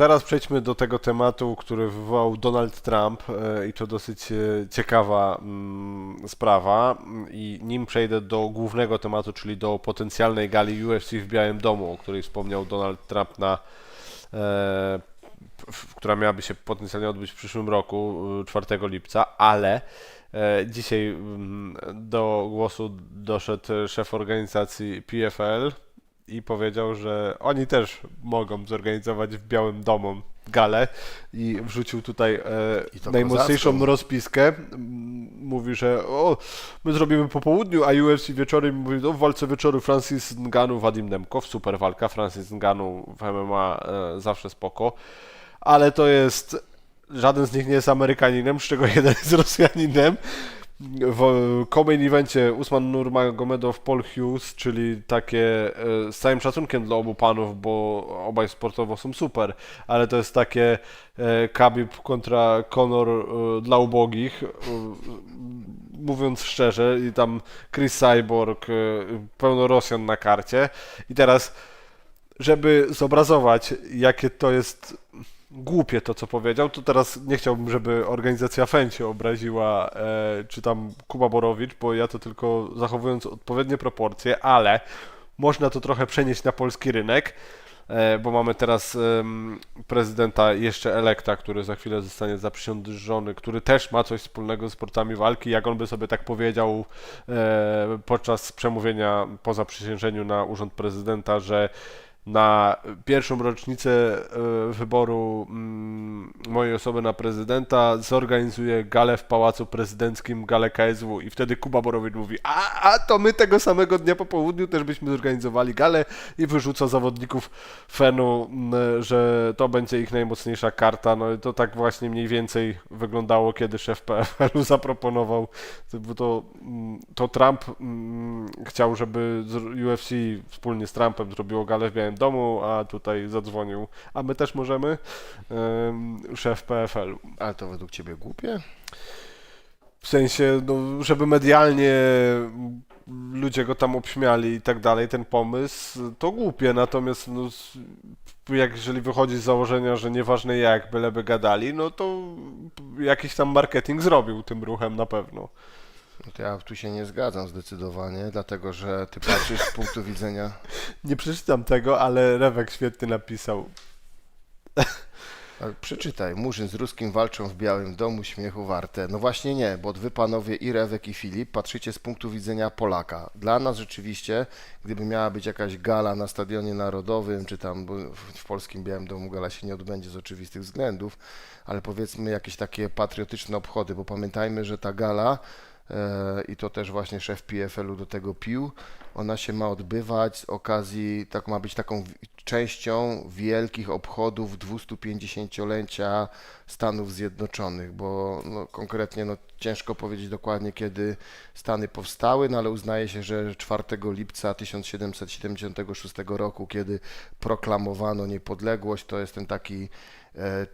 Teraz przejdźmy do tego tematu, który wywołał Donald Trump e, i to dosyć e, ciekawa mm, sprawa. I nim przejdę do głównego tematu, czyli do potencjalnej gali UFC w Białym Domu, o której wspomniał Donald Trump na e, która miałaby się potencjalnie odbyć w przyszłym roku, y, 4 lipca, ale dzisiaj mm, do głosu doszedł szef organizacji PFL i powiedział, że oni też mogą zorganizować w Białym Domu galę i wrzucił tutaj e, najmocniejszą kozacką. rozpiskę. Mówi, że o, my zrobimy po południu, a UFC wieczorem mówi, o, w walce wieczoru Francis Ngannou, Wadim Demkow, super walka, Francis Ngannou w MMA e, zawsze spoko, ale to jest, żaden z nich nie jest Amerykaninem, z czego jeden jest Rosjaninem. W co-main evencie Usman Nurmagomedov, Paul Hughes, czyli takie e, z całym szacunkiem dla obu panów, bo obaj sportowo są super, ale to jest takie e, Khabib kontra Conor e, dla ubogich, mówiąc szczerze, i tam Chris Cyborg, pełno Rosjan na karcie. I teraz żeby zobrazować, jakie to jest głupie to, co powiedział, to teraz nie chciałbym, żeby organizacja FEN obraziła, e, czy tam Kuba Borowicz, bo ja to tylko zachowując odpowiednie proporcje, ale można to trochę przenieść na polski rynek, e, bo mamy teraz em, prezydenta jeszcze elekta, który za chwilę zostanie zaprzysiężony, który też ma coś wspólnego z sportami walki, jak on by sobie tak powiedział e, podczas przemówienia po zaprzysiężeniu na urząd prezydenta, że na pierwszą rocznicę e, wyboru mm, mojej osoby na prezydenta zorganizuję galę w Pałacu Prezydenckim, galę KSW i wtedy Kuba Borowicz mówi, a, a to my tego samego dnia po południu też byśmy zorganizowali galę i wyrzuca zawodników Fenu, że to będzie ich najmocniejsza karta, no i to tak właśnie mniej więcej wyglądało, kiedy szef PFL-u zaproponował, bo to, to Trump chciał, żeby UFC wspólnie z Trumpem zrobiło galę w Białym Domu, a tutaj zadzwonił, a my też możemy, em, szef PFL-u. Ale to według ciebie głupie? W sensie, no, żeby medialnie ludzie go tam obśmiali i tak dalej, ten pomysł, to głupie, natomiast no, jak jeżeli wychodzi z założenia, że nieważne jak, byleby gadali, no to jakiś tam marketing zrobił tym ruchem na pewno. No to ja tu się nie zgadzam zdecydowanie, dlatego że ty patrzysz z punktu widzenia. Nie przeczytam tego, ale Rewek świetnie napisał. Przeczytaj, Murzyn z Ruskim walczą w Białym Domu, śmiechu warte. No właśnie nie, bo wy panowie i Rewek i Filip patrzycie z punktu widzenia Polaka. Dla nas rzeczywiście, gdyby miała być jakaś gala na Stadionie Narodowym, czy tam w polskim Białym Domu gala się nie odbędzie z oczywistych względów, ale powiedzmy jakieś takie patriotyczne obchody, bo pamiętajmy, że ta gala i to też właśnie szef PFL-u do tego pił. Ona się ma odbywać z okazji, tak ma być taką częścią wielkich obchodów 250-lecia Stanów Zjednoczonych, bo no, konkretnie no, ciężko powiedzieć dokładnie kiedy Stany powstały, no ale uznaje się, że 4 lipca 1776 roku, kiedy proklamowano niepodległość, to jest ten taki e,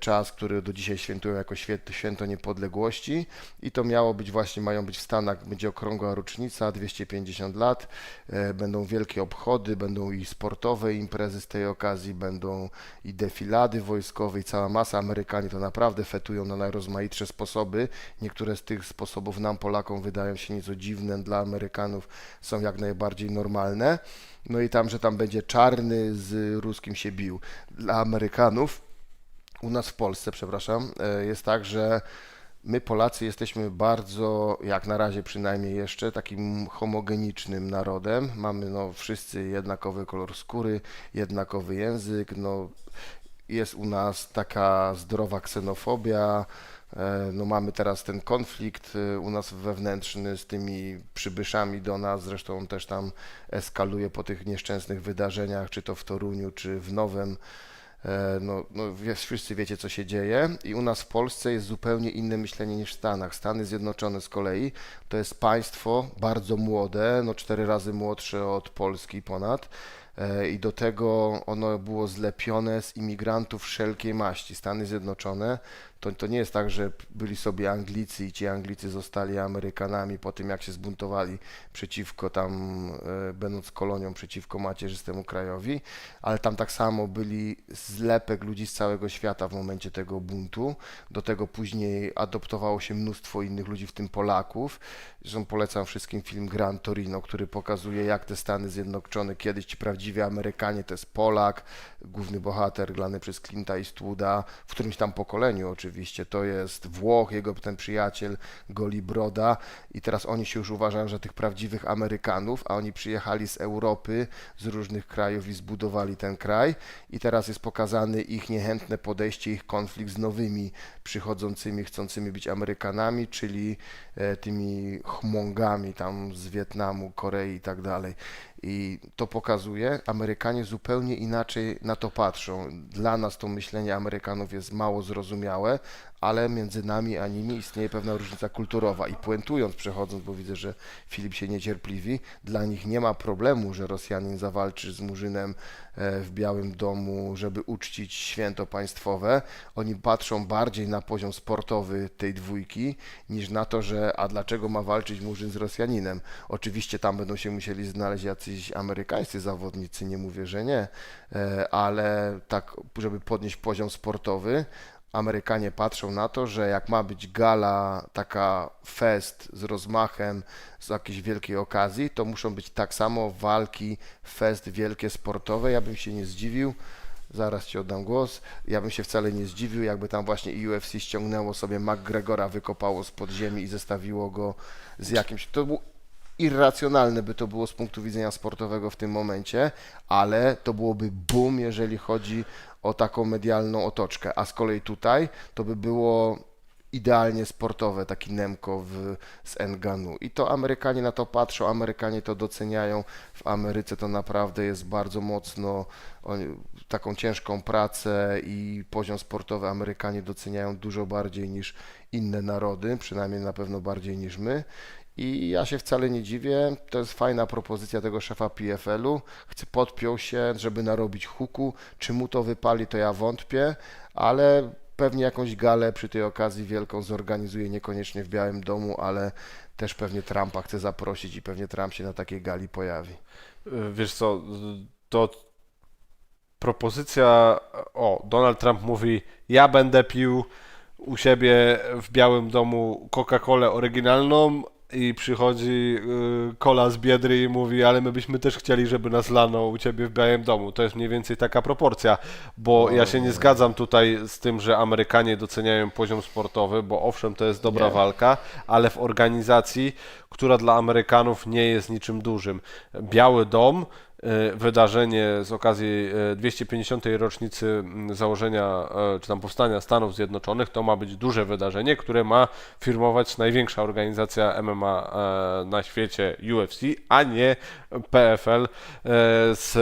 czas, który do dzisiaj świętują jako święto, święto niepodległości i to miało być właśnie, mają być w Stanach, będzie okrągła rocznica, 250 lat, e, będą wielkie obchody, będą i sportowe imprezy z tej okazji, będą i defilady wojskowe i cała masa. Amerykanie to naprawdę fetują na najrozmaitsze sposoby. Niektóre z tych sposobów nam Polakom wydają się nieco dziwne, dla Amerykanów są jak najbardziej normalne. No i tam, że tam będzie czarny z ruskim się bił. Dla Amerykanów u nas w Polsce, przepraszam, e, jest tak, że my Polacy jesteśmy bardzo, jak na razie przynajmniej jeszcze, takim homogenicznym narodem. Mamy no, wszyscy jednakowy kolor skóry, jednakowy język, no, jest u nas taka zdrowa ksenofobia. e, No mamy teraz ten konflikt e, u nas wewnętrzny z tymi przybyszami do nas, zresztą on też tam eskaluje po tych nieszczęsnych wydarzeniach, czy to w Toruniu, czy w Nowym. E, No, no wszyscy wiecie, co się dzieje, i u nas w Polsce jest zupełnie inne myślenie niż w Stanach. Stany Zjednoczone z kolei to jest państwo bardzo młode, no cztery razy młodsze od Polski ponad. E, I do tego ono było zlepione z imigrantów wszelkiej maści. Stany Zjednoczone To, to nie jest tak, że byli sobie Anglicy i ci Anglicy zostali Amerykanami po tym, jak się zbuntowali przeciwko tam, e, będąc kolonią przeciwko macierzystemu krajowi, ale tam tak samo byli zlepek ludzi z całego świata w momencie tego buntu. Do tego później adoptowało się mnóstwo innych ludzi, w tym Polaków. Zresztą polecam wszystkim film Gran Torino, który pokazuje, jak te Stany Zjednoczone kiedyś ci prawdziwi Amerykanie to jest Polak, główny bohater grany przez Clint'a Eastwooda, w którymś tam pokoleniu oczywiście, to jest Włoch, jego ten przyjaciel Goli Broda i teraz oni się już uważają za tych prawdziwych Amerykanów, a oni przyjechali z Europy, z różnych krajów i zbudowali ten kraj i teraz jest pokazany ich niechętne podejście, ich konflikt z nowymi przychodzącymi, chcącymi być Amerykanami, czyli e, tymi chmongami tam z Wietnamu, Korei i tak dalej. I to pokazuje, Amerykanie zupełnie inaczej na to patrzą. Dla nas to myślenie Amerykanów jest mało zrozumiałe, ale między nami a nimi istnieje pewna różnica kulturowa. I puentując, przechodząc, bo widzę, że Filip się niecierpliwi, dla nich nie ma problemu, że Rosjanin zawalczy z Murzynem e, w Białym Domu, żeby uczcić święto państwowe. Oni patrzą bardziej na poziom sportowy tej dwójki, niż na to, że a dlaczego ma walczyć Murzyn z Rosjaninem. Oczywiście tam będą się musieli znaleźć jacyś amerykańscy zawodnicy, nie mówię, że nie, e, ale tak, żeby podnieść poziom sportowy, Amerykanie patrzą na to, że jak ma być gala, taka fest z rozmachem, z jakiejś wielkiej okazji, to muszą być tak samo walki, fest wielkie sportowe. Ja bym się nie zdziwił, zaraz Ci oddam głos, ja bym się wcale nie zdziwił, jakby tam właśnie UFC ściągnęło sobie McGregora, wykopało z podziemi i zestawiło go z jakimś... To był irracjonalne by to było z punktu widzenia sportowego w tym momencie, ale to byłoby boom, jeżeli chodzi o taką medialną otoczkę. A z kolei tutaj to by było idealnie sportowe, taki Nemko w, z Enganu. I to Amerykanie na to patrzą, Amerykanie to doceniają. W Ameryce to naprawdę jest bardzo mocno taką ciężką pracę i poziom sportowy Amerykanie doceniają dużo bardziej niż inne narody, przynajmniej na pewno bardziej niż my. I ja się wcale nie dziwię. To jest fajna propozycja tego szefa PFL-u. Podpiął się, żeby narobić huku. Czy mu to wypali, to ja wątpię, ale pewnie jakąś galę przy tej okazji wielką zorganizuje niekoniecznie w Białym Domu, ale też pewnie Trumpa chce zaprosić i pewnie Trump się na takiej gali pojawi. Y, Wiesz co, to propozycja, o, Donald Trump mówi, ja będę pił u siebie w Białym Domu Coca-Colę oryginalną i przychodzi y, kola z Biedry i mówi, ale my byśmy też chcieli, żeby nas lano u ciebie w Białym Domu. To jest mniej więcej taka proporcja, bo ja się nie zgadzam tutaj z tym, że Amerykanie doceniają poziom sportowy, bo owszem, to jest dobra Nie. walka, ale w organizacji, która dla Amerykanów nie jest niczym dużym. Biały Dom, wydarzenie z okazji y, 250. rocznicy mm, założenia y, czy tam powstania Stanów Zjednoczonych, to ma być duże wydarzenie, które ma firmować największa organizacja MMA e, na świecie UFC, a nie PFL e, z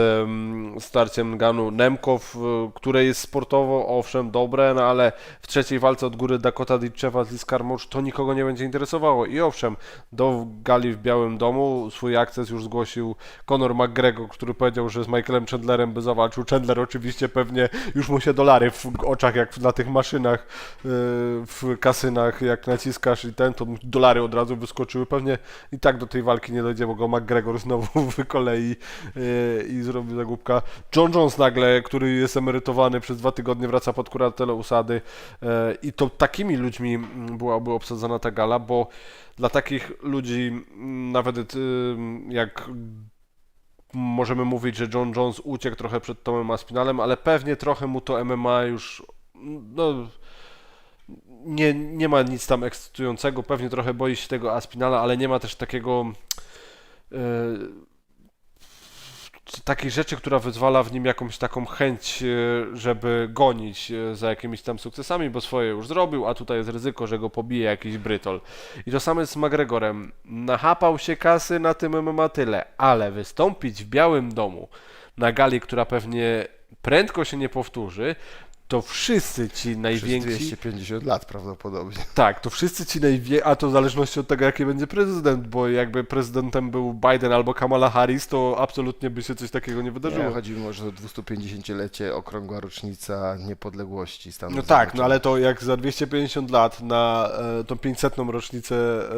starciem Ganu Nemkow, które jest sportowo owszem dobre, no ale w trzeciej walce od góry Dakota Ditchewa z Liz Carmouche to nikogo nie będzie interesowało i owszem, do gali w Białym Domu swój akces już zgłosił Conor McGregor, który powiedział, że z Michaelem Chandlerem by zawalczył. Chandler oczywiście pewnie już mu się dolary w oczach, jak na tych maszynach yy, w kasynach, jak naciskasz i ten, to dolary od razu wyskoczyły. Pewnie i tak do tej walki nie dojdzie, bo go McGregor znowu wykolei yy, i zrobi zagubka. John Jones nagle, który jest emerytowany przez dwa tygodnie, wraca pod kuratelę usady yy, i to takimi ludźmi byłaby obsadzona ta gala, bo dla takich ludzi nawet jak możemy mówić, że John Jones uciekł trochę przed Tomem Aspinalem, ale pewnie trochę mu to MMA już no, nie, nie ma nic tam ekscytującego, pewnie trochę boi się tego Aspinala, ale nie ma też takiego e, takiej rzeczy, która wyzwala w nim jakąś taką chęć, e, żeby gonić e, za jakimiś tam sukcesami, bo swoje już zrobił, a tutaj jest ryzyko, że go pobije jakiś brytol. I to samo jest z McGregorem. Nachapał się kasy na tym MMA tyle, ale wystąpić w Białym Domu na gali, która pewnie prędko się nie powtórzy, to wszyscy ci Przez najwięksi... 250 lat prawdopodobnie. Tak, to wszyscy ci najwięksi, a to w zależności od tego, jaki będzie prezydent, bo jakby prezydentem był Biden albo Kamala Harris, to absolutnie by się coś takiego nie wydarzyło. Nie, chodzi może o 250-lecie, okrągła rocznica niepodległości Stanów No tak, no ale to jak za 250 lat na e, tą 500 rocznicę e,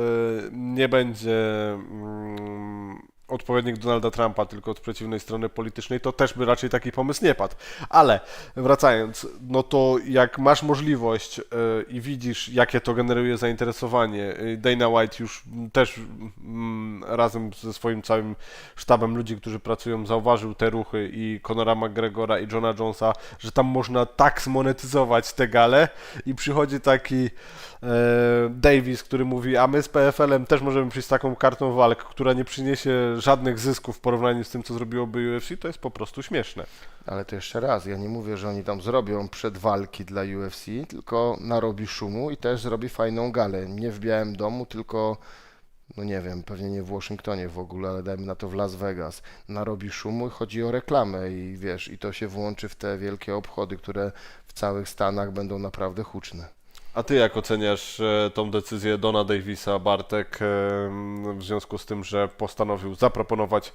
nie będzie mm, odpowiednik Donalda Trumpa, tylko od przeciwnej strony politycznej, to też by raczej taki pomysł nie padł. Ale wracając, no to jak masz możliwość e, i widzisz, jakie to generuje zainteresowanie, e, Dana White już też mm, razem ze swoim całym sztabem ludzi, którzy pracują, zauważył te ruchy i Conora McGregora i Johna Jonesa, że tam można tak zmonetyzować te gale i przychodzi taki e, Davis, który mówi, a my z PFL-em też możemy przyjść z taką kartą walk, która nie przyniesie żadnych zysków w porównaniu z tym, co zrobiłoby UFC, to jest po prostu śmieszne. Ale to jeszcze raz, ja nie mówię, że oni tam zrobią przedwalki dla UFC, tylko narobi szumu i też zrobi fajną galę. Nie w Białym Domu, tylko, no nie wiem, pewnie nie w Waszyngtonie w ogóle, ale dajmy na to w Las Vegas. Narobi szumu i chodzi o reklamę i wiesz, i to się włączy w te wielkie obchody, które w całych Stanach będą naprawdę huczne. A ty jak oceniasz e, tą decyzję Dona Davisa, Bartek, e, w związku z tym, że postanowił zaproponować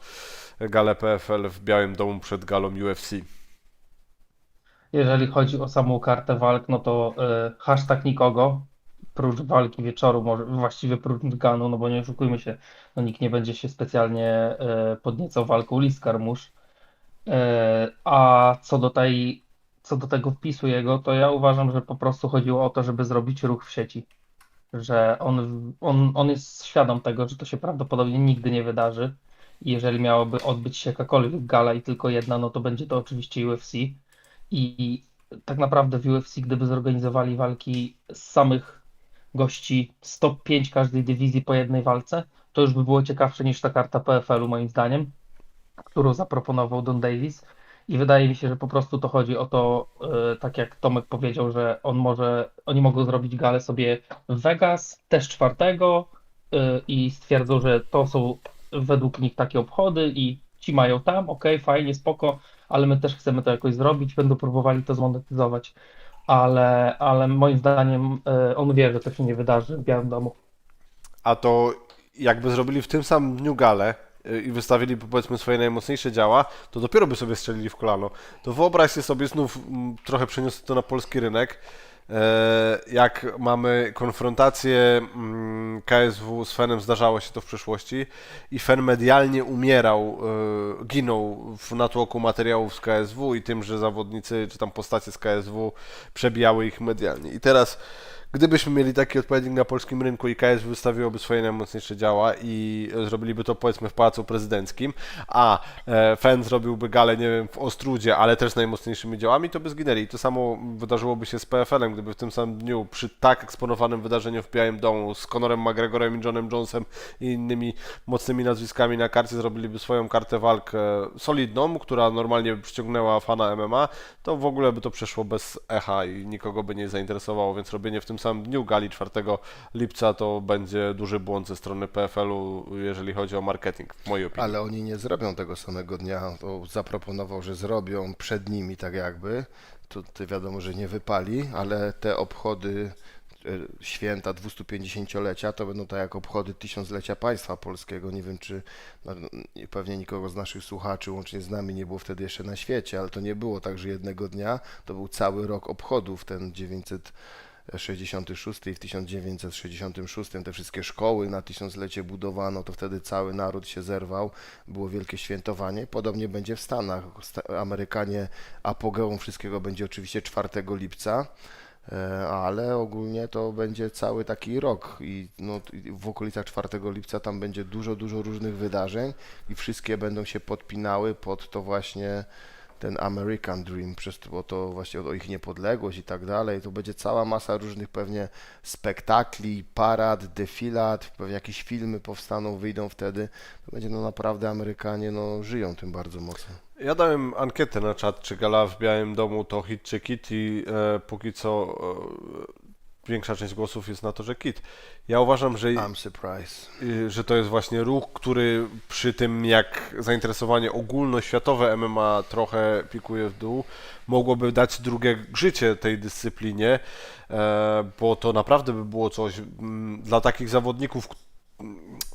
galę PFL w Białym Domu przed galą UFC? Jeżeli chodzi o samą kartę walk, no to e, hashtag nikogo, prócz walki wieczoru, może właściwie prócz Ganu, no bo nie oszukujmy się, no nikt nie będzie się specjalnie e, podniecał walką Lis Carmouche. E, a co do tej, co do tego wpisu jego, to ja uważam, że po prostu chodziło o to, żeby zrobić ruch w sieci. Że on, on, on jest świadom tego, że to się prawdopodobnie nigdy nie wydarzy. I jeżeli miałoby odbyć się jakakolwiek gala i tylko jedna, no to będzie to oczywiście UFC. I tak naprawdę w UFC, gdyby zorganizowali walki z samych gości 105 każdej dywizji po jednej walce, to już by było ciekawsze niż ta karta PFL-u moim zdaniem, którą zaproponował Don Davis. I wydaje mi się, że po prostu to chodzi o to, e, tak jak Tomek powiedział, że on może, oni mogą zrobić galę sobie w Vegas, też czwartego e, i stwierdzą, że to są według nich takie obchody i ci mają tam, okej, fajnie, spoko, ale my też chcemy to jakoś zrobić, będą próbowali to zmonetyzować, ale, ale moim zdaniem e, on wie, że to się nie wydarzy w Białym Domu. A to jakby zrobili w tym samym dniu galę y, i wystawili powiedzmy swoje najmocniejsze działa, to dopiero by sobie strzelili w kolano. To wyobraźcie sobie, znów trochę przeniosę to na polski rynek, e, jak mamy konfrontację mm, KSW z Fenem, zdarzało się to w przeszłości i Fen medialnie umierał, e, ginął w natłoku materiałów z KSW i tym, że zawodnicy czy tam postacie z KSW przebijały ich medialnie. I teraz Gdybyśmy mieli taki odpowiednik na polskim rynku i KS wystawiłoby swoje najmocniejsze działa i zrobiliby to powiedzmy w Pałacu Prezydenckim, a e, FEN zrobiłby galę, nie wiem, w Ostrudzie, ale też najmocniejszymi działami, to by zginęli. I to samo wydarzyłoby się z PFL-em, gdyby w tym samym dniu przy tak eksponowanym wydarzeniu w Białym Domu z Conorem McGregorem i Johnem Jonesem i innymi mocnymi nazwiskami na karcie zrobiliby swoją kartę walk e, solidną, która normalnie by przyciągnęła fana MMA, to w ogóle by to przeszło bez echa i nikogo by nie zainteresowało, więc robienie w tym samym dniu gali 4 lipca to będzie duży błąd ze strony PFL-u, jeżeli chodzi o marketing, w mojej opinii. Ale oni nie zrobią tego samego dnia. To zaproponował, że zrobią przed nimi tak jakby. To, to wiadomo, że nie wypali, ale te obchody e, święta 250-lecia to będą tak jak obchody tysiąclecia państwa polskiego. Nie wiem, czy no, nie- pewnie nikogo z naszych słuchaczy, łącznie z nami, nie było wtedy jeszcze na świecie, ale to nie było tak, że jednego dnia to był cały rok obchodów, ten 900. 66 i w 1966 te wszystkie szkoły na tysiąclecie budowano, to wtedy cały naród się zerwał, było wielkie świętowanie. Podobnie będzie w Stanach. Sta- Amerykanie apogeum wszystkiego będzie oczywiście 4 lipca. e, Ale ogólnie to będzie cały taki rok i no, w okolicach 4 lipca tam będzie dużo, dużo różnych wydarzeń i wszystkie będą się podpinały pod to właśnie ten American Dream, przez to, to właśnie o ich niepodległość i tak dalej. To będzie cała masa różnych pewnie spektakli, parad, defilat, pewnie jakieś filmy powstaną, wyjdą wtedy. To będzie no naprawdę Amerykanie no żyją tym bardzo mocno. Ja dałem ankietę na czat, czy gala w Białym Domu to hit czy kit i e, póki co większa część głosów jest na to, że Kit. Ja uważam, że y, że to jest właśnie ruch, który przy tym jak zainteresowanie ogólnoświatowe MMA trochę pikuje w dół, mogłoby dać drugie życie tej dyscyplinie, e, bo to naprawdę by było coś mm, dla takich zawodników,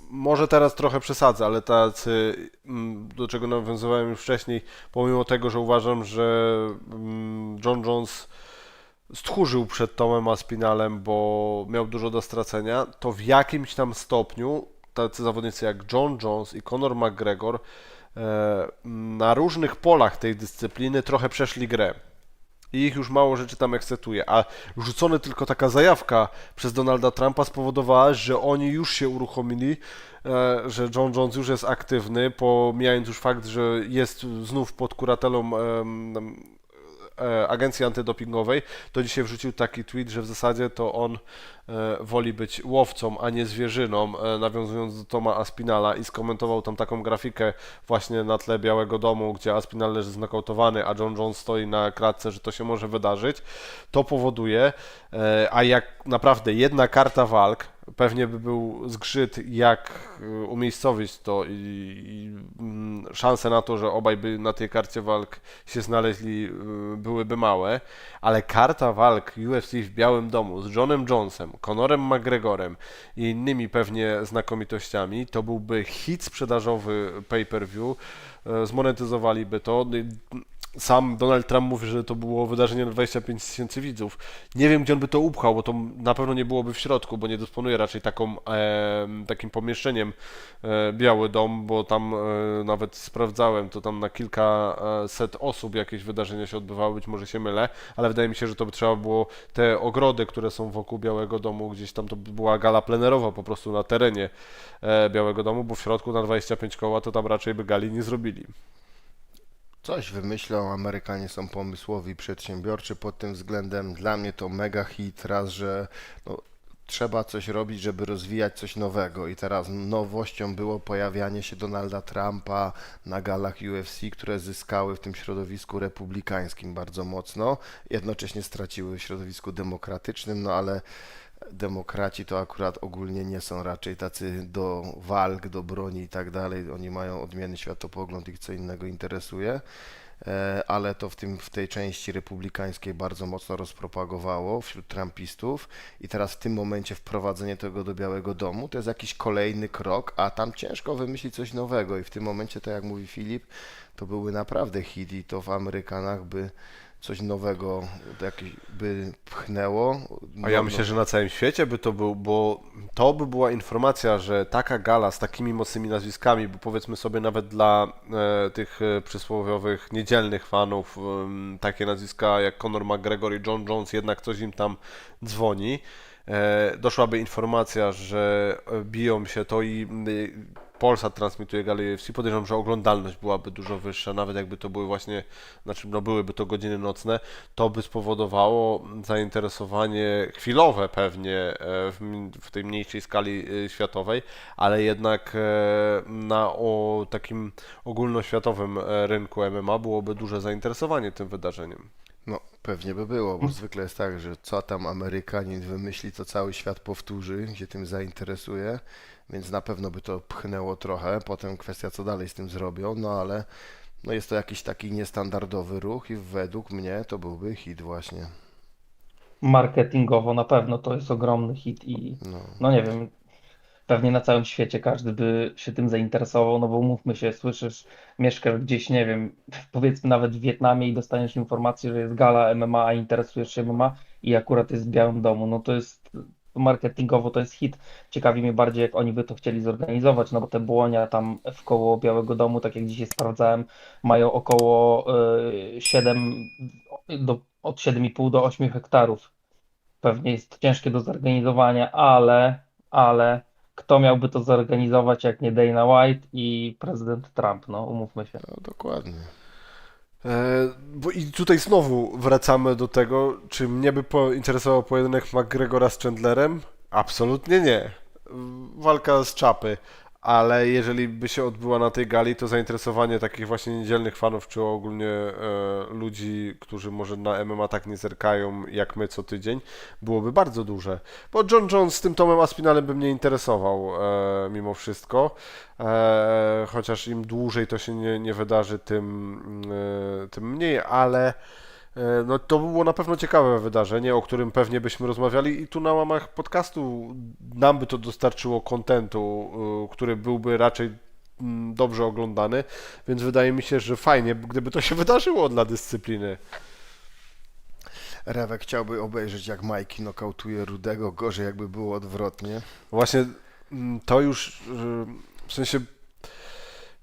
może teraz trochę przesadzę, ale tacy, mm, do czego nawiązywałem już wcześniej, pomimo tego, że uważam, że mm, John Jones stchórzył przed Tomem Aspinalem, bo miał dużo do stracenia, to w jakimś tam stopniu tacy zawodnicy jak John Jones i Conor McGregor e, na różnych polach tej dyscypliny trochę przeszli grę. I ich już mało rzeczy tam ekscytuje, a rzucona tylko taka zajawka przez Donalda Trumpa spowodowała, że oni już się uruchomili, e, że John Jones już jest aktywny, pomijając już fakt, że jest znów pod kuratelą agencji antydopingowej, to dzisiaj wrzucił taki tweet, że w zasadzie to on e, woli być łowcą, a nie zwierzyną, e, nawiązując do Toma Aspinala i skomentował tam taką grafikę właśnie na tle Białego Domu, gdzie Aspinal leży znokautowany, a John Jones stoi na klatce, że to się może wydarzyć. To powoduje, e, a jak naprawdę jedna karta walk, pewnie by był zgrzyt, jak e, umiejscowić to i, i mm, szanse na to, że obaj by na tej karcie walk się znaleźli, y, byłyby małe, ale karta walk UFC w Białym Domu z Johnem Jonesem, Conorem McGregorem i innymi pewnie znakomitościami, to byłby hit sprzedażowy pay-per-view, e, zmonetyzowaliby to. Sam Donald Trump mówi, że to było wydarzenie na 25 tysięcy widzów. Nie wiem, gdzie on by to upchał, bo to na pewno nie byłoby w środku, bo nie dysponuje raczej taką, e, takim pomieszczeniem e, Biały Dom, bo tam e, nawet sprawdzałem, to tam na kilka e, osób jakieś wydarzenia się odbywały, być może się mylę, ale wydaje mi się, że to by trzeba było te ogrody, które są wokół Białego Domu, gdzieś tam to by była gala plenerowa po prostu na terenie e, Białego Domu, bo w środku na 25 koła to tam raczej by gali nie zrobili. Coś wymyślą, Amerykanie są pomysłowi, przedsiębiorczy pod tym względem. Dla mnie to mega hit, raz, że no, trzeba coś robić, żeby rozwijać coś nowego. I teraz nowością było pojawianie się Donalda Trumpa na galach UFC, które zyskały w tym środowisku republikańskim bardzo mocno. Jednocześnie straciły w środowisku demokratycznym, no ale demokraci to akurat ogólnie nie są raczej tacy do walk, do broni i tak dalej. Oni mają odmienny światopogląd, ich co innego interesuje. E, Ale to w, tym, w tej części republikańskiej bardzo mocno rozpropagowało wśród trumpistów i teraz w tym momencie wprowadzenie tego do Białego Domu to jest jakiś kolejny krok, a tam ciężko wymyślić coś nowego i w tym momencie, tak jak mówi Filip, to byłby naprawdę hit i to w Amerykanach by coś nowego jakieś by pchnęło. A ja No, myślę, no, że na całym świecie by to był, bo to by była informacja, że taka gala z takimi mocnymi nazwiskami, bo powiedzmy sobie nawet dla e, tych e, przysłowiowych niedzielnych fanów, em, takie nazwiska jak Conor McGregor i John Jones, jednak coś im tam dzwoni. E, doszłaby informacja, że e, biją się to i Polsat transmituje galę UFC, podejrzewam, że oglądalność byłaby dużo wyższa, nawet jakby to były właśnie, znaczy no byłyby to godziny nocne, to by spowodowało zainteresowanie chwilowe pewnie e, w, w tej mniejszej skali e, światowej, ale jednak e, na o takim ogólnoświatowym rynku MMA byłoby duże zainteresowanie tym wydarzeniem. No, pewnie by było, bo zwykle jest tak, że co tam Amerykanin wymyśli, to cały świat powtórzy, się tym zainteresuje, więc na pewno by to pchnęło trochę. Potem kwestia, co dalej z tym zrobią, no ale no jest to jakiś taki niestandardowy ruch i według mnie to byłby hit właśnie. Marketingowo na pewno to jest ogromny hit i No. no nie wiem, pewnie na całym świecie każdy by się tym zainteresował, no bo mówmy się, słyszysz, mieszkasz gdzieś, nie wiem, powiedzmy nawet w Wietnamie i dostaniesz informację, że jest gala MMA, a interesujesz się MMA i akurat jest w Białym Domu, no to jest marketingowo to jest hit. Ciekawi mnie bardziej, jak oni by to chcieli zorganizować, no bo te błonia tam w koło Białego Domu, tak jak dzisiaj sprawdzałem, mają około y, 7 do, od 7,5 do 8 hektarów. Pewnie jest to ciężkie do zorganizowania, ale, ale kto miałby to zorganizować, jak nie Dana White i prezydent Trump, no umówmy się. no dokładnie. E, bo i tutaj znowu wracamy do tego, czy mnie by pointeresował pojedynek McGregora z Chandlerem? Absolutnie nie. Walka z czapy. Ale jeżeli by się odbyła na tej gali, to zainteresowanie takich właśnie niedzielnych fanów, czy ogólnie e, ludzi, którzy może na MMA tak nie zerkają jak my co tydzień, byłoby bardzo duże. Bo John Jones z tym Tomem Aspinalem by mnie interesował e, mimo wszystko, e, chociaż im dłużej to się nie, nie wydarzy, tym, e, tym mniej, ale No to by było na pewno ciekawe wydarzenie, o którym pewnie byśmy rozmawiali i tu na łamach podcastu nam by to dostarczyło kontentu, y, który byłby raczej mm, dobrze oglądany, więc wydaje mi się, że fajnie, gdyby to się wydarzyło dla dyscypliny. Rewek chciałby obejrzeć, jak Majki nokautuje Rudego, gorzej jakby było odwrotnie. Właśnie mm, to już y, w sensie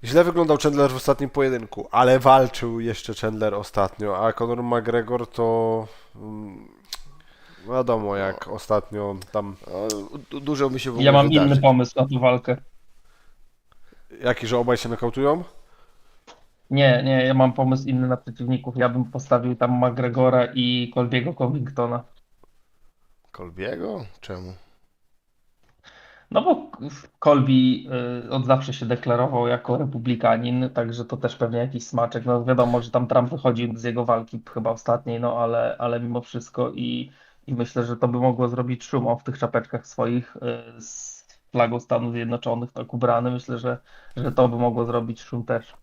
źle wyglądał Chandler w ostatnim pojedynku, ale walczył jeszcze Chandler ostatnio, a Conor McGregor to mm, wiadomo jak ostatnio tam No, du- dużo mi się w ogóle Ja mam wydarzy. inny pomysł na tę walkę. jaki, że obaj się nokautują? Nie, nie, ja mam pomysł inny na przeciwników. Ja bym postawił tam McGregora i Colbiego Covingtona. Kolbiego? Czemu? No bo Colby y, od zawsze się deklarował jako republikanin, także to też pewnie jakiś smaczek. No wiadomo, że tam Trump wychodził z jego walki chyba ostatniej, no ale, ale mimo wszystko i, i myślę, że to by mogło zrobić szum o w tych czapeczkach swoich y, z flagą Stanów Zjednoczonych tak ubrany. Myślę, że, że to by mogło zrobić szum też.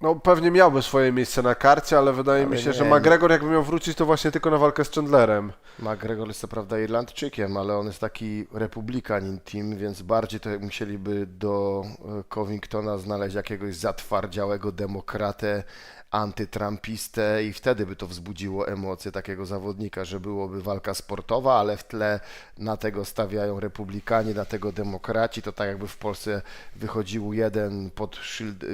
No pewnie miałby swoje miejsce na karcie, ale wydaje Ale mi się, nie, że. McGregor jakby miał wrócić, to właśnie tylko na walkę z Chandlerem. McGregor jest co prawda Irlandczykiem, ale on jest taki republikanin team, więc bardziej to musieliby do e, Covingtona znaleźć jakiegoś zatwardziałego demokratę, antytrampistę i wtedy by to wzbudziło emocje takiego zawodnika, że byłoby walka sportowa, ale w tle na tego stawiają republikanie, na tego demokraci, to tak jakby w Polsce wychodził jeden pod szyld,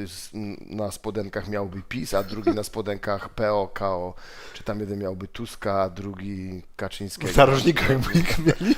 na spodenkach miałby PiS, a drugi na spodenkach PO, KO, czy tam jeden miałby Tuska, a drugi Kaczyńskiego. W narożnikach by ich mieli.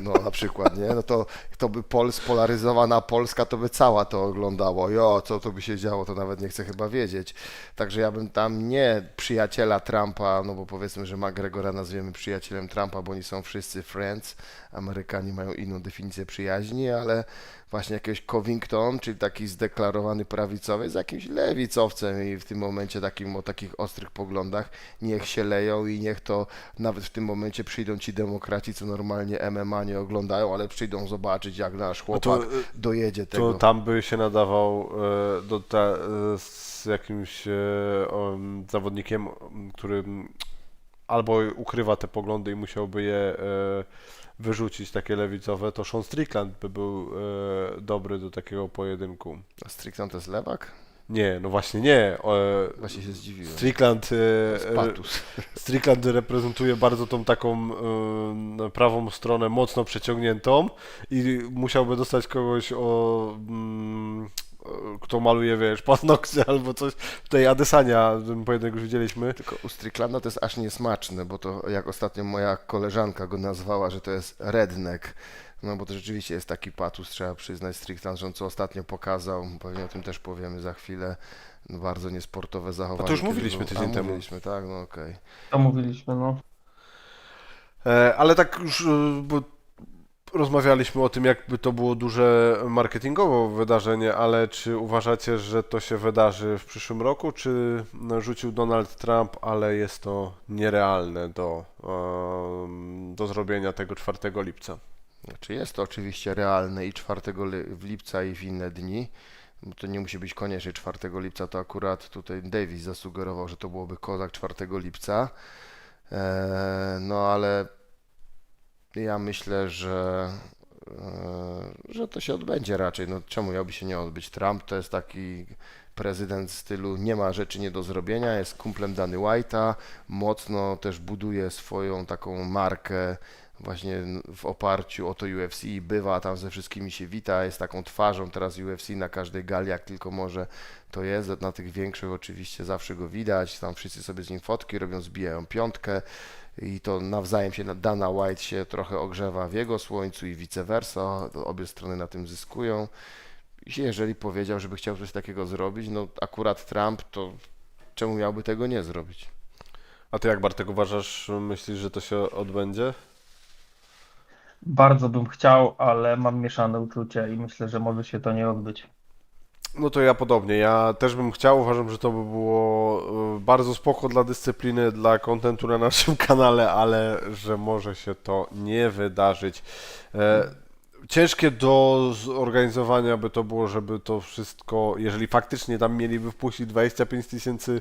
No na przykład, nie? No to, to by Pol, spolaryzowana Polska, to by cała to oglądało. Jo, co to by się działo, to nawet nie chcę chyba wiedzieć. Także ja bym tam nie przyjaciela Trumpa, no bo powiedzmy, że McGregora nazwiemy przyjacielem Trumpa, bo oni są wszyscy friends. Amerykanie mają inną definicję przyjaźni, ale właśnie jakiegoś Covington, czyli taki zdeklarowany prawicowy, z jakimś lewicowcem i w tym momencie takim o takich ostrych poglądach niech się leją i niech to nawet w tym momencie przyjdą ci demokraci, co normalnie MMA nie oglądają, ale przyjdą zobaczyć, jak nasz No chłopak to, dojedzie tego. to tam by się nadawał e, do ta, e, z jakimś e, om, zawodnikiem, m, który m, albo ukrywa te poglądy i musiałby je e, wyrzucić, takie lewicowe, to Sean Strickland by był e, dobry do takiego pojedynku. A Strickland to jest lewak? Nie, no właśnie nie. E, Właśnie się zdziwiłem. Strickland, e, patus. Strickland reprezentuje bardzo tą taką y, prawą stronę mocno przeciągniętą i musiałby dostać kogoś o mm, o- kto maluje, wiesz, paznokcie albo coś. Tutaj Adesania, pojedynek już widzieliśmy. Tylko u Stricklanda to jest aż niesmaczne, bo to jak ostatnio moja koleżanka go nazwała, że to jest redneck. No bo to rzeczywiście jest taki patus, trzeba przyznać Strickland, że on co ostatnio pokazał, pewnie o tym też powiemy za chwilę, no bardzo niesportowe zachowanie. No to już mówiliśmy był- tydzień A, temu. Mówiliśmy, tak, no okej. To mówiliśmy, no. E, ale tak już, y, bo rozmawialiśmy o tym, jakby to było duże marketingowo wydarzenie, ale czy uważacie, że to się wydarzy w przyszłym roku, czy rzucił Donald Trump, ale jest to nierealne do, do zrobienia tego 4 lipca? Znaczy jest to oczywiście realne i 4 li- w lipca i w inne dni. To nie musi być koniecznie 4 lipca, to akurat tutaj Davis zasugerował, że to byłoby kozak 4 lipca. Eee, no ale ja myślę, że, eee, że to się odbędzie raczej. No czemu miałby się nie odbyć? Trump to jest taki prezydent w stylu nie ma rzeczy nie do zrobienia, jest kumplem Dany White'a, mocno też buduje swoją taką markę właśnie w oparciu o to UFC, bywa tam ze wszystkimi się wita, jest taką twarzą teraz UFC na każdej gali, jak tylko może to jest, na tych większych oczywiście zawsze go widać, tam wszyscy sobie z nim fotki robią, zbijają piątkę i to nawzajem się Dana White się trochę ogrzewa w jego słońcu i vice versa, obie strony na tym zyskują. I Jeżeli powiedział, żeby chciał coś takiego zrobić, no akurat Trump, to czemu miałby tego nie zrobić? A ty jak Bartek uważasz, myślisz, że to się odbędzie? Bardzo bym chciał, ale mam mieszane uczucia i myślę, że może się to nie odbyć. No to ja podobnie. Ja też bym chciał. Uważam, że to by było e, bardzo spoko dla dyscypliny, dla kontentu na naszym kanale, ale że może się to nie wydarzyć. E, Ciężkie do zorganizowania by to było, żeby to wszystko, jeżeli faktycznie tam mieliby wpuścić 25 tysięcy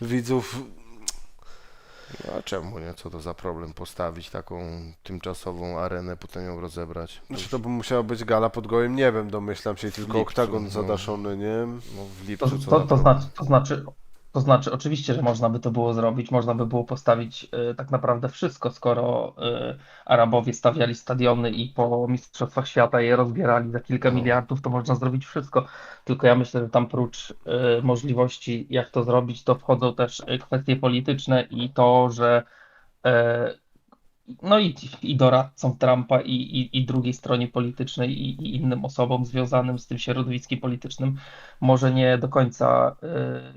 widzów, No, a czemu nie? Co to za problem postawić taką tymczasową arenę, potem ją rozebrać? To znaczy to by musiała być gala pod gołym niebem, domyślam się, tylko lipcu, oktagon no. zadaszony, nie? no, w To, lipcu co to, za to, problem? znaczy, to, znaczy, to znaczy, oczywiście, że można by to było zrobić, można by było postawić e, tak naprawdę wszystko, skoro e, Arabowie stawiali stadiony i po Mistrzostwach Świata je rozbierali za kilka No. miliardów, to można zrobić wszystko. Tylko ja myślę, że tam prócz e, możliwości, jak to zrobić, to wchodzą też kwestie polityczne i to, że no i, i doradcom Trumpa i, i, i drugiej stronie politycznej i, i innym osobom związanym z tym środowiskiem politycznym może nie do końca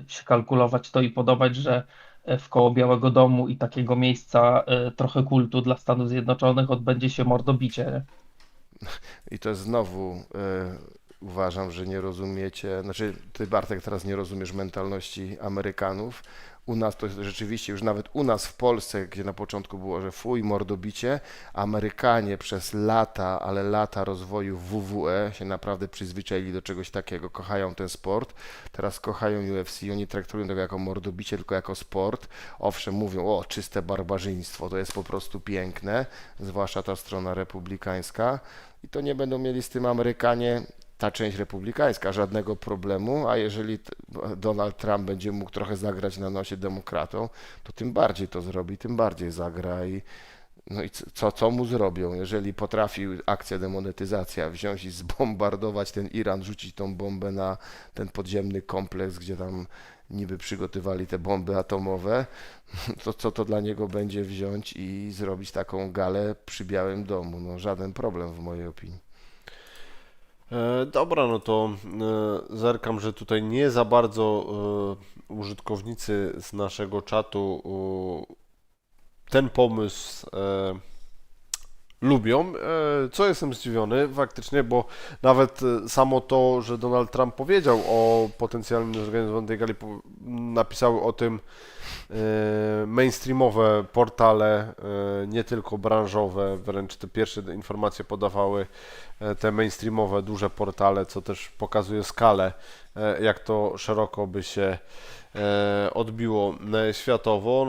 y, się kalkulować to i podobać, że y, w koło Białego Domu i takiego miejsca y, trochę kultu dla Stanów Zjednoczonych odbędzie się mordobicie. I to znowu e, uważam, że nie rozumiecie, znaczy ty Bartek teraz nie rozumiesz mentalności Amerykanów. U nas to rzeczywiście, już nawet u nas w Polsce, gdzie na początku było, że fuj, mordobicie, Amerykanie przez lata, ale lata rozwoju WWE się naprawdę przyzwyczaili do czegoś takiego, kochają ten sport, teraz kochają UFC, oni traktują tego jako mordobicie, tylko jako sport. Owszem, mówią, o, czyste barbarzyństwo, to jest po prostu piękne, zwłaszcza ta strona republikańska i to nie będą mieli z tym Amerykanie, ta część republikańska, żadnego problemu, a jeżeli Donald Trump będzie mógł trochę zagrać na nosie demokratom, to tym bardziej to zrobi, tym bardziej zagra i no i co, co mu zrobią, jeżeli potrafił akcja demonetyzacja wziąć i zbombardować ten Iran, rzucić tą bombę na ten podziemny kompleks, gdzie tam niby przygotowali te bomby atomowe, to co to dla niego będzie wziąć i zrobić taką galę przy Białym Domu? No żaden problem w mojej opinii. E, dobra, no to e, zerkam, że tutaj nie za bardzo e, użytkownicy z naszego czatu ten pomysł lubią, co jestem zdziwiony faktycznie, bo nawet samo to, że Donald Trump powiedział o potencjalnym zorganizowaniu tej gali, napisały o tym mainstreamowe portale, e, nie tylko branżowe, wręcz te pierwsze informacje podawały e, te mainstreamowe, duże portale, co też pokazuje skalę, e, jak to szeroko by się e, odbiło e, światowo.